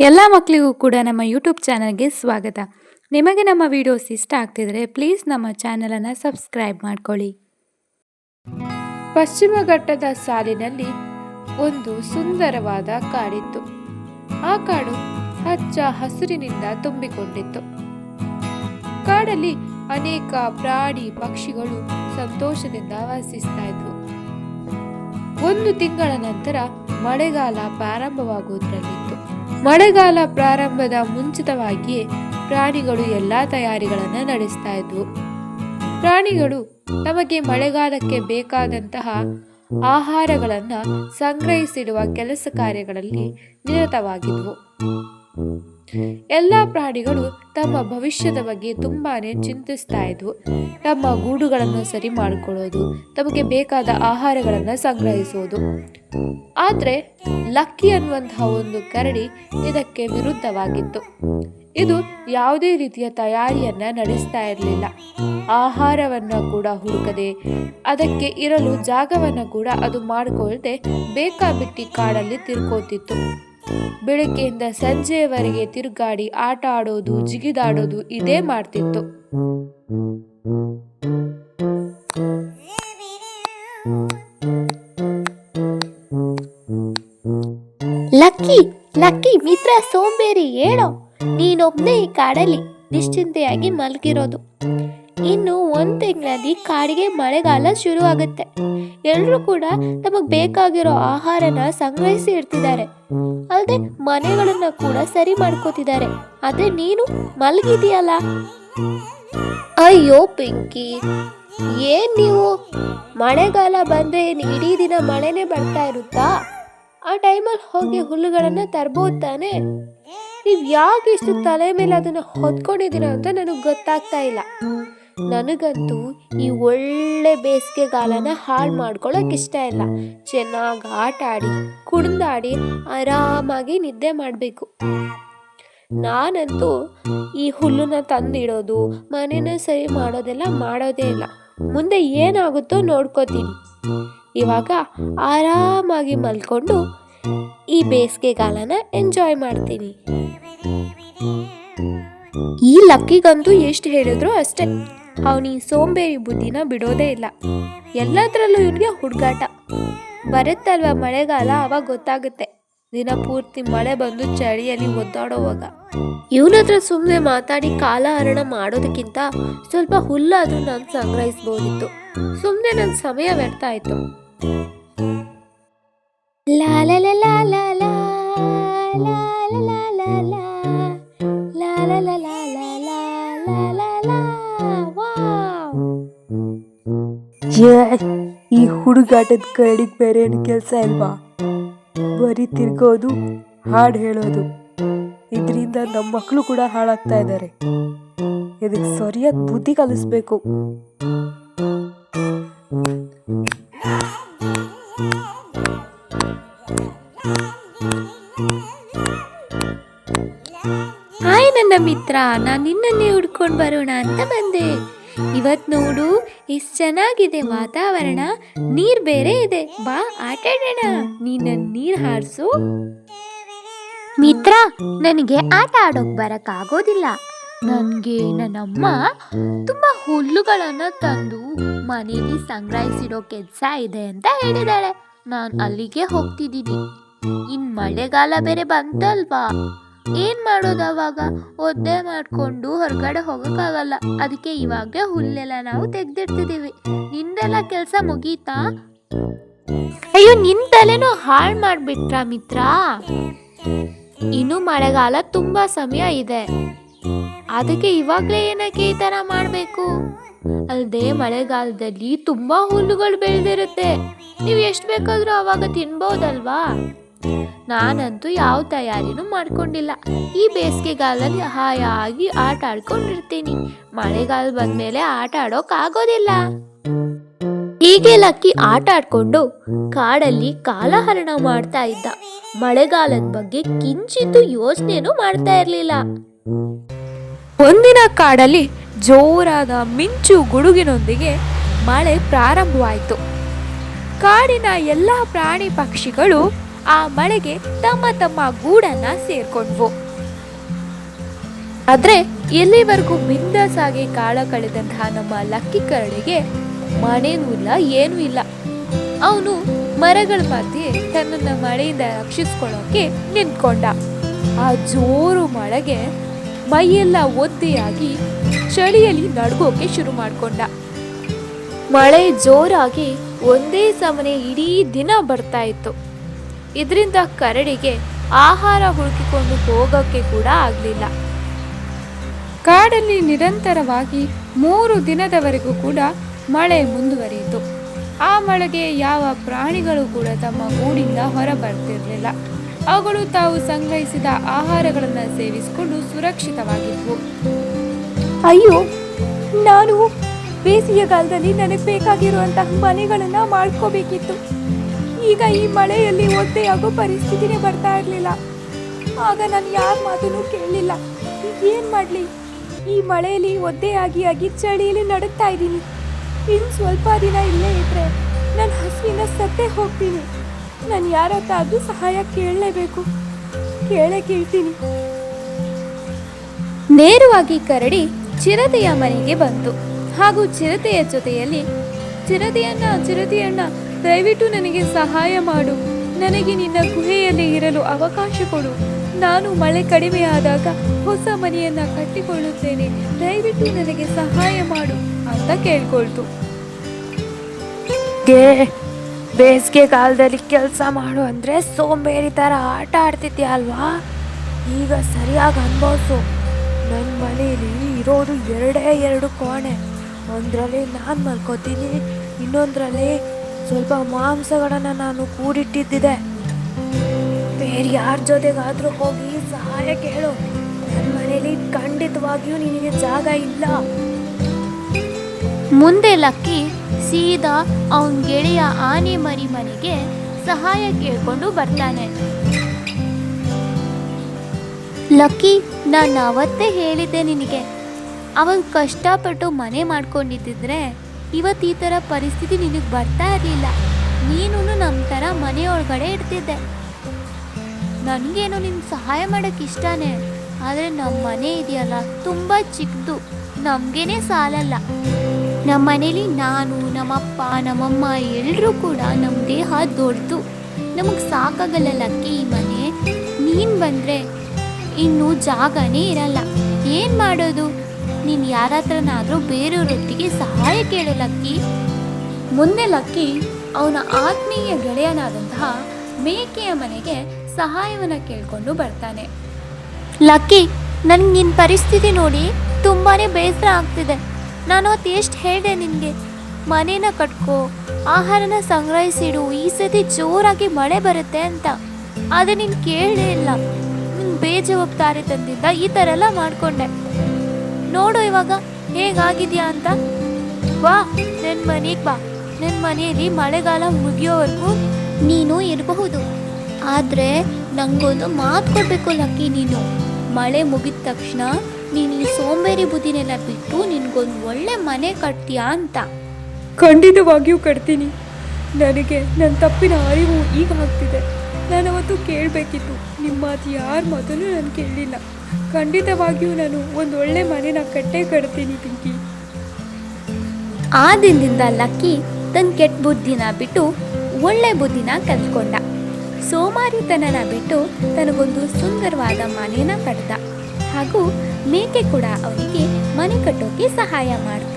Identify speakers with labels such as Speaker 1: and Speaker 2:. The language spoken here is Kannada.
Speaker 1: ಎಲ್ಲ ಮಕ್ಕಳಿಗೂ ಕೂಡ ನಮ್ಮ ಯೂಟ್ಯೂಬ್ ಚಾನಲ್ಗೆ ಸ್ವಾಗತ. ನಿಮಗೆ ನಮ್ಮ ವಿಡಿಯೋಸ್ ಇಷ್ಟ ಆಗ್ತಿದ್ರೆ ಪ್ಲೀಸ್ ನಮ್ಮ ಚಾನಲನ್ನು ಸಬ್ಸ್ಕ್ರೈಬ್ ಮಾಡ್ಕೊಳ್ಳಿ. ಪಶ್ಚಿಮ ಘಟ್ಟದ ಸಾಲಿನಲ್ಲಿ ಒಂದು ಸುಂದರವಾದ ಕಾಡಿತ್ತು. ಆ ಕಾಡು ಹಚ್ಚ ಹಸಿರಿನಿಂದ ತುಂಬಿಕೊಂಡಿತ್ತು. ಕಾಡಲ್ಲಿ ಅನೇಕ ಪ್ರಾಣಿ ಪಕ್ಷಿಗಳು ಸಂತೋಷದಿಂದ ವಾಸಿಸ್ತಾ ಇದ್ವು. ಒಂದು ತಿಂಗಳ ನಂತರ ಮಳೆಗಾಲ ಪ್ರಾರಂಭವಾಗುವುದರಲ್ಲಿತ್ತು ಮಳೆಗಾಲ ಪ್ರಾರಂಭದ ಮುಂಚಿತವಾಗಿಯೇ ಪ್ರಾಣಿಗಳು ಎಲ್ಲಾ ತಯಾರಿಗಳನ್ನು ನಡೆಸ್ತಾ ಇದ್ವು. ಪ್ರಾಣಿಗಳು ತಮಗೆ ಮಳೆಗಾಲಕ್ಕೆ ಬೇಕಾದಂತಹ ಆಹಾರಗಳನ್ನು ಸಂಗ್ರಹಿಸಿಡುವ ಕೆಲಸ ಕಾರ್ಯಗಳಲ್ಲಿ ನಿರತವಾಗಿದ್ವು. ಎಲ್ಲ ಪ್ರಾಣಿಗಳು ತಮ್ಮ ಭವಿಷ್ಯದ ಬಗ್ಗೆ ತುಂಬಾನೇ ಚಿಂತಿಸ್ತಾ ಇದ್ವು. ತಮ್ಮ ಗೂಡುಗಳನ್ನು ಸರಿ ಮಾಡಿಕೊಳ್ಳೋದು, ತಮಗೆ ಬೇಕಾದ ಆಹಾರಗಳನ್ನು ಸಂಗ್ರಹಿಸುವುದು ಆದರೆ ಲಕ್ಕಿ ಅನ್ನುವಂತಹ ಒಂದು ಕರಡಿ ಇದಕ್ಕೆ ವಿರುದ್ಧವಾಗಿತ್ತು. ಇದು ಯಾವುದೇ ರೀತಿಯ ತಯಾರಿಯನ್ನ ನಡೆಸ್ತಾ ಇರಲಿಲ್ಲ. ಆಹಾರವನ್ನ ಕೂಡ ಹುಡುಕದೆ, ಅದಕ್ಕೆ ಇರಲು ಜಾಗವನ್ನ ಕೂಡ ಅದು ಮಾಡಿಕೊಳ್ಳದೆ ಬೇಕಾಬಿಟ್ಟಿ ಕಾಡಲ್ಲಿ ತಿರ್ಕೋತಿತ್ತು. ಬೆಳಗ್ಗೆಯಿಂದ ಸಂಜೆಯವರೆಗೆ ತಿರುಗಾಡಿ ಆಟ ಆಡೋದು ಜಿಗಿದಾಡೋದು ಇದೇ ಮಾಡ್ತಿತ್ತು.
Speaker 2: ಲಕ್ಕಿ ಲಕ್ಕಿ, ಮಿತ್ರ ಸೋಂಬೇರಿ, ಹೇಳೋ? ನೀನೊಬ್ನೇ ಈ ಕಾಡಲ್ಲಿ ನಿಶ್ಚಿಂತೆಯಾಗಿ ಮಲಗಿರೋದು. ಇನ್ನು ಒಂದ್ ತಿಂಗಳಲ್ಲಿ ಕಾಡಿಗೆ ಮಳೆಗಾಲ ಶುರು ಆಗುತ್ತೆ ಎಲ್ರೂ ಕೂಡ ತಮಗ್ ಬೇಕಾಗಿರೋ ಆಹಾರನ ಸಂಗ್ರಹಿಸಿ ಇಡ್ತಿದ್ದಾರೆ. ಅಲ್ಲದೆ ಮನೆಗಳನ್ನ ಕೂಡ ಸರಿ ಮಾಡ್ಕೋತಿದ್ದಾರೆ. ಆದ್ರೆ ನೀನು ಮಲಗಿದೀಯಲ್ಲ ಅಯ್ಯೋ ಪಿಂಕಿ, ಏನ್ ನೀವು? ಮಳೆಗಾಲ ಬಂದ್ರೆ ಇಡೀ ದಿನ ಮಳೆನೇ ಬರ್ತಾ ಇರುತ್ತಾ? ಆ ಟೈಮಲ್ಲಿ ಹೋಗಿ ಹುಲ್ಲುಗಳನ್ನ ತರ್ಬೋದು ತಾನೆ? ನೀವು ಯಾಕೆ ಇಷ್ಟು ತಲೆ ಮೇಲೆ ಅದನ್ನ ಹೊತ್ಕೊಂಡಿದ್ದೀರಾ ಅಂತ ನನಗೆ ಗೊತ್ತಾಗ್ತಾ ಇಲ್ಲ. ನನಗಂತೂ ಈ ಒಳ್ಳೆ ಬೇಸಿಗೆಗಾಲನ ಹಾಳು ಮಾಡ್ಕೊಳಕ್ ಇಷ್ಟ ಇಲ್ಲ. ಚೆನ್ನಾಗಿ ಆಟ ಆಡಿ ಕುಡ್ದಾಡಿ ಆರಾಮಾಗಿ ನಿದ್ದೆ ಮಾಡಬೇಕು. ನಾನಂತೂ ಈ ಹುಲ್ಲನ್ನ ತಂದಿಡೋದು, ಮನೆನ ಸರಿ ಮಾಡೋದೆಲ್ಲ ಮಾಡೋದೇ ಇಲ್ಲ. ಮುಂದೆ ಏನಾಗುತ್ತೋ ನೋಡ್ಕೋತೀನಿ. ಇವಾಗ ಆರಾಮಾಗಿ ಮಲ್ಕೊಂಡು ಈ ಬೇಸಿಗೆಗಾಲನ ಎಂಜಾಯ್ ಮಾಡ್ತೀನಿ. ಈ ಲಕ್ಕಿಗಂತೂ ಎಷ್ಟು ಹೇಳಿದ್ರು ಅಷ್ಟೇ. ಅವನು ಈ ಸೋಂಬೇರಿ ಬುದ್ಧಿನ ಬಿಡೋದೇ ಇಲ್ಲ. ಎಲ್ಲದರಲ್ಲೂ ಇವನಿಗೆ ಹುಡುಗಾಟ. ಬರುತ್ತಲ್ವ ಮಳೆಗಾಲ, ಅವಾಗ ಗೊತ್ತಾಗುತ್ತೆ. ದಿನ ಪೂರ್ತಿ ಮಳೆ ಬಂದು ಚಳಿಯಲ್ಲಿ ಒದ್ದಾಡೋವಾಗ ಇವನತ್ರ ಸುಮ್ಮನೆ ಮಾತಾಡಿ ಕಾಲಹರಣ ಮಾಡೋದಕ್ಕಿಂತ ಸ್ವಲ್ಪ ಹುಲ್ಲಾದ್ರೂ ನಾನು ಸಂಗ್ರಹಿಸ್ಬೋದಿತ್ತು. ಸುಮ್ಮನೆ ನನ್ನ ಸಮಯ ವ್ಯರ್ಥ ಆಯ್ತು.
Speaker 3: ಈ ಹುಡುಗಾಟದ ಕಡೆಗೆ ಬೇರೆ ಏನು ಕೆಲಸ ಇಲ್ವಾ? ಬರೀ ತಿರ್ಗೋದು, ಹಾಡು ಹೇಳೋದು. ಇದರಿಂದ ನಮ್ಮ ಮಕ್ಕಳು ಕೂಡ ಹಾಳಾಗ್ತಾ ಇದ್ದಾರೆ ಇದಕ್ಕೆ ಸರಿಯಾದ ಬುದ್ಧಿ ಕಲಿಸ್ಬೇಕು?
Speaker 2: ಹಾಯ್ ನನ್ನ ಮಿತ್ರ, ನಾನು ನಿನ್ನನ್ನೇ ಹುಡ್ಕೊಂಡು ಬರೋಣ ಅಂತ ಬಂದೆ. ಇವತ್ ನೋಡು ಎಷ್ಟು ಚೆನ್ನಾಗಿದೆ ವಾತಾವರಣ. ನೀರ್ ಬೇರೆ ಇದೆ. ಬಾ ಆಟಾಡೋಣ ನೀನ್ ನೀರ್ ಹಾರಿಸು. ಮಿತ್ರ, ನನಗೆ ಆಟ ಆಡೋಕ್ ಬರಕ್ ಆಗೋದಿಲ್ಲ. ನನ್ಗೆ ನನ್ನಮ್ಮ ತುಂಬಾ ಹುಲ್ಲುಗಳನ್ನ ತಂದು ಮನೆಯಲ್ಲಿ ಸಂಗ್ರಹಿಸಿಡೋ ಕೆಲ್ಸ ಇದೆ ಅಂತ ಹೇಳಿದಾಳೆ. ನಾನ್ ಅಲ್ಲಿಗೆ ಹೋಗ್ತಿದ್ದೀನಿ. ಇನ್ ಮಳೆಗಾಲ ಬೇರೆ ಬಂತಲ್ವಾ? ಏನ್ ಮಾಡೋದು ಅವಾಗ? ಒದ್ದೆ ಮಾಡ್ಕೊಂಡು ಹೊರಗಡೆ ಹೋಗಕ್ಕಾಗಲ್ಲ. ಅದಕ್ಕೆ ಇವಾಗಲೇ ಹುಲ್ಲೆಲ್ಲ ನಾವು ತೆಗ್ದಿಡ್ತಿದೀವಿ. ನಿಂದೆಲ್ಲ ಕೆಲಸ ಮುಗೀತಾ? ಅಯ್ಯೋ, ನಿನ್ ತಲೆನೂ ಹಾಳು ಮಾಡ್ಬಿಟ್ರಾ ಮಿತ್ರ? ಇನ್ನು ಮಳೆಗಾಲ ತುಂಬಾ ಸಮಯ ಇದೆ. ಅದಕ್ಕೆ ಇವಾಗ್ಲೇ ಏನಕ್ಕೆ ಈ ತರ ಮಾಡ್ಬೇಕು? ಅಲ್ದೆ ಮಳೆಗಾಲದಲ್ಲಿ ತುಂಬಾ ಹುಲ್ಲುಗಳು ಬೆಳೆದಿರುತ್ತೆ. ನೀವು ಎಷ್ಟು ಬೇಕಾದ್ರೂ ಅವಾಗ ತಿನ್ಬೋದಲ್ವಾ? ನಾನಂತೂ ಯಾವ ತಯಾರಿನೂ ಮಾಡ್ಕೊಂಡಿಲ್ಲ. ಈ ಬೇಸಿಗೆಗಾಲದಲ್ಲಿ ಹಾಯಾಗಿ ಆಟ ಆಡ್ಕೊಂಡಿರ್ತೀನಿ. ಮಳೆಗಾಲ ಬಂದ್ಮೇಲೆ ಆಟ ಆಡೋಕ್ ಆಗೋದಿಲ್ಲ. ಹೀಗೆ ಲಕ್ಕಿ ಆಟ ಆಡ್ಕೊಂಡು ಕಾಡಲ್ಲಿ ಕಾಲಹರಣ ಮಾಡ್ತಾ ಇದ್ದ. ಮಳೆಗಾಲದ ಬಗ್ಗೆ ಕಿಂಚಿತ್ತು ಯೋಚನೆನು ಮಾಡ್ತಾ ಇರ್ಲಿಲ್ಲ.
Speaker 1: ಒಂದಿನ ಕಾಡಲ್ಲಿ ಜೋರಾದ ಮಿಂಚು ಗುಡುಗಿನೊಂದಿಗೆ ಮಳೆ ಪ್ರಾರಂಭವಾಯಿತು. ಕಾಡಿನ ಎಲ್ಲ ಪ್ರಾಣಿ ಪಕ್ಷಿಗಳು
Speaker 2: ಆ ಮಳೆಗೆ ತಮ್ಮ ತಮ್ಮ ಗೂಡನ್ನ ಸೇರ್ಕೊಂಡ್ವು. ಆದ್ರೆ ಎಲ್ಲಿವರೆಗೂ ಬಿಂದಾಸಾಗಿ ಕಾಳ ಕಳೆದಂತಹ ನಮ್ಮ ಲಕ್ಕಿ ಕರಡಿಗೆ ಮನೇನೂ ಇಲ್ಲ ಏನೂ ಇಲ್ಲ. ಅವನು ಮರಗಳ ಮಧ್ಯೆ ತನ್ನನ್ನ ಮಳೆಯಿಂದ ರಕ್ಷಿಸ್ಕೊಳ್ಳೋಕೆ ನಿಂತ್ಕೊಂಡ. ಆ ಜೋರು ಮಳೆಗೆ ಮೈಯೆಲ್ಲ ಒದ್ದೆಯಾಗಿ ಚಳಿಯಲ್ಲಿ ನಡ್ಗೋಕೆ ಶುರು ಮಾಡ್ಕೊಂಡ. ಮಳೆ ಜೋರಾಗಿ ಒಂದೇ ಸಮನೆ ಇಡೀ ದಿನ ಬರ್ತಾ ಇತ್ತು. ಇದರಿಂದ ಕರಡಿಗೆ ಆಹಾರ ಹುಡುಕಿಕೊಂಡು ಹೋಗೋಕ್ಕೆ ಕೂಡ ಆಗಲಿಲ್ಲ.
Speaker 1: ಕಾಡಲ್ಲಿ ನಿರಂತರವಾಗಿ ಮೂರು ದಿನದವರೆಗೂ ಕೂಡ ಮಳೆ ಮುಂದುವರಿಯಿತು. ಆ ಮಳೆಗೆ ಯಾವ ಪ್ರಾಣಿಗಳು ಕೂಡ ತಮ್ಮ ಗೂಡಿಂದ ಹೊರ ಬರ್ತಿರಲಿಲ್ಲ ಅವುಗಳು ತಾವು ಸಂಗ್ರಹಿಸಿದ ಆಹಾರಗಳನ್ನು ಸೇವಿಸಿಕೊಂಡು ಸುರಕ್ಷಿತವಾಗಿದ್ವು.
Speaker 2: ಅಯ್ಯೋ, ನಾನು ಬೇಸಿಗೆಗಾಲದಲ್ಲಿ ನನಗೆ ಬೇಕಾಗಿರುವಂತಹ ಮನೆಗಳನ್ನು ಮಾಡ್ಕೋಬೇಕಿತ್ತು. ಈಗ ಈ ಮಳೆಯಲ್ಲಿ ಒದ್ದೆಯಾಗೋ ಪರಿಸ್ಥಿತಿನೇ ಬರ್ತಾ ಇರಲಿಲ್ಲ. ಆಗ ನಾನು ಯಾರ ಮಾತನ್ನು ಕೇಳಲಿಲ್ಲ. ಏನು ಮಾಡಲಿ? ಈ ಮಳೆಯಲ್ಲಿ ಒದ್ದೆಯಾಗಿ ಆಗಿ ಚಳಿಯಲ್ಲಿ ನಡುತ್ತಾ ಇದ್ದೀನಿ. ಇನ್ನು ಸ್ವಲ್ಪ ದಿನ ಇಲ್ಲೇ ಇದ್ದರೆ ನನ್ನ ಹಸುವಿನ ಸತ್ತೇ ಹೋಗ್ತೀನಿ. ನಾನು ಯಾರ ಹತ್ರ ಸಹಾಯ ಕೇಳಲೇಬೇಕು. ಕೇಳೇ ಕೇಳ್ತೀನಿ. ನೇರವಾಗಿ ಕರಡಿ ಚಿರತೆಯ ಮನೆಗೆ ಬಂತು ಹಾಗೂ ಚಿರತೆಯ ಜೊತೆಯಲ್ಲಿ ಚಿರತೆಯನ್ನ ಚಿರತೆಯನ್ನ ದಯವಿಟ್ಟು ನನಗೆ ಸಹಾಯ ಮಾಡು. ನನಗೆ ನಿನ್ನ ಗುಹೆಯಲ್ಲಿ ಇರಲು ಅವಕಾಶ ಕೊಡು. ನಾನು ಮಳೆ ಕಡಿಮೆಯಾದಾಗ ಹೊಸ ಮನೆಯನ್ನ ಕಟ್ಟಿಕೊಳ್ಳುತ್ತೇನೆ. ದಯವಿಟ್ಟು ನನಗೆ ಸಹಾಯ ಮಾಡು ಅಂತ ಕೇಳ್ಕೊಳ್ತು. ಬೇಸಿಗೆ ಕಾಲದಲ್ಲಿ ಕೆಲಸ ಮಾಡು ಅಂದ್ರೆ ಸೋಂಬೇರಿ ತರ ಆಟ ಆಡ್ತಿದ್ಯಾ ಅಲ್ವಾ? ಈಗ ಸರಿಯಾಗಿ ಅನ್ಭವಿಸು. ನನ್ನ ಮನೆಯಲ್ಲಿ ಇರೋದು ಎರಡೇ ಎರಡು ಕೋಣೆ. ಒಂದರಲ್ಲಿ ನಾನು ಮಲ್ಕೋತೀನಿ, ಇನ್ನೊಂದರಲ್ಲಿ ಸ್ವಲ್ಪ ಮಾಂಸಗಳನ್ನು ನಾನು ಕೂಡಿಟ್ಟಿದ್ದಿದೆ. ಬೇರೆ ಯಾರ ಜೊತೆಗಾದ್ರೂ ಹೋಗಿ ಸಹಾಯ ಕೇಳು. ನನ್ನ ಮನೇಲಿ ಖಂಡಿತವಾಗಿಯೂ ನಿನಗೆ ಜಾಗ ಇಲ್ಲ. ಮುಂದೆ ಲಕ್ಕಿ ಸೀದಾ ಅವನ ಗೆಳೆಯ ಆನೆ ಮರಿ ಮನೆಗೆ ಸಹಾಯ ಕೇಳ್ಕೊಂಡು ಬರ್ತಾನೆ. ಲಕ್ಕಿ, ನಾನು ಅವತ್ತೇ ಹೇಳಿದ್ದೆ ನಿನಗೆ. ಅವನು ಕಷ್ಟಪಟ್ಟು ಮನೆ ಮಾಡ್ಕೊಂಡಿದ್ದಿದ್ರೆ ಇವತ್ತು ಈ ಥರ ಪರಿಸ್ಥಿತಿ ನಿನಗೆ ಬರ್ತಾ ಇರಲಿಲ್ಲ. ನೀನು ನಮ್ಮ ಥರ ಮನೆಯೊಳಗಡೆ ಇರ್ತಿದ್ದೆ. ನನಗೇನು ನಿಮ್ಗೆ ಸಹಾಯ ಮಾಡೋಕ್ಕೆ ಇಷ್ಟನೇ? ಆದರೆ ನಮ್ಮ ಮನೆ ಇದೆಯಲ್ಲ, ತುಂಬ ಚಿಕ್ಕದು ನಮಗೇನೆ ಸಾಲಲ್ಲ. ನಮ್ಮ ಮನೇಲಿ ನಾನು ನಮ್ಮಪ್ಪ ನಮ್ಮಮ್ಮ ಎಲ್ಲರೂ ಕೂಡ ನಮ್ಮ ದೇಹ ದೊಡ್ಡದು ನಮಗೆ ಸಾಕಾಗಲ್ಲ ಅಕ್ಕಿ ಈ ಮನೆ. ನೀನು ಬಂದರೆ ಇನ್ನೂ ಜಾಗನೇ ಇರಲ್ಲ. ಏನು ಮಾಡೋದು? ನೀನು ಯಾರ ಹತ್ರನಾದರೂ ಬೇರೆಯವ್ರೊಟ್ಟಿಗೆ ಸಹಾಯ ಕೇಳು, ಲಕ್ಕಿ. ಮುಂದೆ ಲಕ್ಕಿ, ಅವನ ಆತ್ಮೀಯ ಗೆಳೆಯನಾದಂತಹ ಮೇಕೆಯ ಮನೆಗೆ ಸಹಾಯವನ್ನು ಕೇಳಿಕೊಂಡು ಬರ್ತಾನೆ. ಲಕ್ಕಿ ನನಗೆ ನಿನ್ನ ಪರಿಸ್ಥಿತಿ ನೋಡಿ ತುಂಬಾ ಬೇಸರ ಆಗ್ತಿದೆ. ನಾನು ಅವತ್ತು ಎಷ್ಟು ಹೇಳಿದೆ ನಿನಗೆ? ಮನೇನ ಕಟ್ಕೋ, ಆಹಾರನ ಸಂಗ್ರಹಿಸಿಡು, ಈ ಸತಿ ಜೋರಾಗಿ ಮಳೆ ಬರುತ್ತೆ ಅಂತ. ಆದರೆ ನೀನು ಕೇಳಲೇ ಇಲ್ಲ. ನಿನ್ನ ಬೇಜವಾಬ್ದಾರಿತನದಿಂದ ಈ ಥರ ಎಲ್ಲ ಮಾಡಿಕೊಂಡೆ. ನೋಡು ಇವಾಗ, ಹೇಗಾಗಿದ್ಯಾ ಅಂತ? ಬಾ ನನ್ನ ಮನೆಗೆ ಬಾ. ನನ್ನ ಮನೆಯಲ್ಲಿ ಮಳೆಗಾಲ ಮುಗಿಯೋವರೆಗೂ ನೀನು ಇರಬಹುದು. ಆದರೆ ನಂಗೊಂದು ಮಾತು ಕೊಡಬೇಕು, ಲಕ್ಕಿ ನೀನು. ಮಳೆ ಮುಗಿದ ತಕ್ಷಣ ನೀನು ಈ ಸೋಂಬೇರಿ ಬುದ್ಧಿನೆಲ್ಲ ಬಿಟ್ಟು ನಿನಗೊಂದು ಒಳ್ಳೆ ಮನೆ ಕಟ್ತೀಯಾ ಅಂತ.
Speaker 3: ಖಂಡಿತವಾಗಿಯೂ ಕಟ್ತೀನಿ. ನನಗೆ ನನ್ನ ತಪ್ಪಿನ ಅರಿವು ಈಗ ಆಗ್ತಿದೆ. ನಾನು ಅವತ್ತು ಕೇಳಬೇಕಿತ್ತು. ನಿಮ್ಮ ಮಾತು ಯಾರ ಮಾತನ್ನು ನಾನು ಕೇಳಲಿಲ್ಲ. ಖಂಡಿತವಾಗಿಯೂ ನಾನು ಒಂದು ಒಳ್ಳೆ ಮನೆನ ಕಟ್ಟೆ ಕಟ್ತೀನಿ, ಪಿಂಕಿ.
Speaker 2: ಆ ದಿನದಿಂದ ಲಕ್ಕಿ ತನ್ನ ಕೆಟ್ಟ ಬುದ್ಧಿನ ಬಿಟ್ಟು ಒಳ್ಳೆ ಬುದ್ಧಿನ ಕಲ್ತ್ಕೊಂಡ. ಸೋಮಾರಿತನನ ಬಿಟ್ಟು ತನಗೊಂದು ಸುಂದರವಾದ ಮನೆನ ಕಟ್ದ. ಹಾಗೂ ಮೇಕೆ ಕೂಡ ಅವನಿಗೆ ಮನೆ ಕಟ್ಟೋಕೆ ಸಹಾಯ ಮಾಡ್ತು